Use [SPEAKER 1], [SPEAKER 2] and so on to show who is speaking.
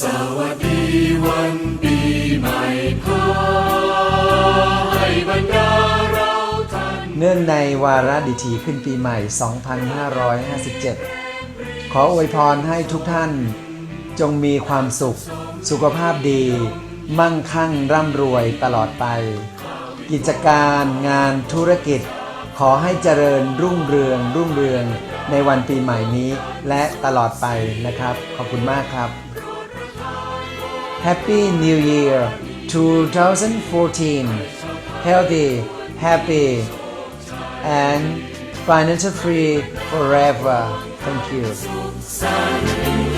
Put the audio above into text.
[SPEAKER 1] สวัสดีวันปีใหม่พาให้บรรดาเราท่าน
[SPEAKER 2] เนื่องในวาระดิถีขึ้นปีใหม่ 2557 ขออวยพรให้ทุกท่าน จงมีความสุข สุขภาพดี มั่งคั่งร่ำรวยตลอดไป กิจการงานธุรกิจ ขอให้เจริญรุ่งเรืองรุ่งเรืองในวันปีใหม่นี้และตลอดไปนะครับ ขอบคุณมากครับ Happy New Year 2014 Healthy Happy and financial free forever. Thank you